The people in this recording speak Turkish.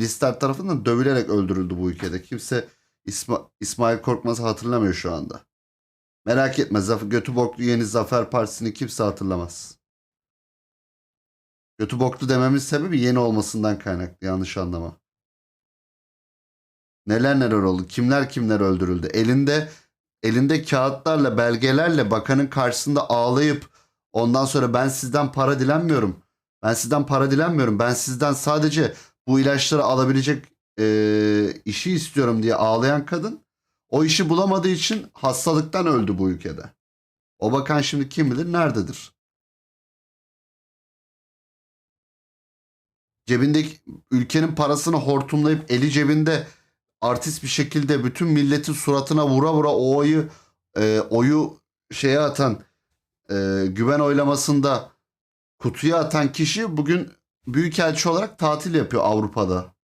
milisler tarafından dövülerek öldürüldü bu ülkede. Kimse İsma- İsmail Korkmaz'ı hatırlamıyor şu anda. Merak etme. Zaf- Götü yeni Zafer Partisi'ni kimse hatırlamaz. Götü boklu dememin sebebi yeni olmasından kaynaklı. Yanlış anlama. Neler neler oldu. Kimler kimler öldürüldü. Elinde elinde kağıtlarla belgelerle bakanın karşısında ağlayıp ondan sonra ben sizden para dilenmiyorum. Ben sizden para dilenmiyorum. Ben sizden sadece bu ilaçları alabilecek e, işi istiyorum diye ağlayan kadın o işi bulamadığı için hastalıktan öldü bu ülkede. O bakan şimdi kim bilir nerededir? Cebindeki ülkenin parasını hortumlayıp eli cebinde artist bir şekilde bütün milletin suratına vura vura o oyu e, oyu şeye atan e, güven oylamasında kutuya atan kişi bugün büyükelçi olarak tatil yapıyor Avrupa'da.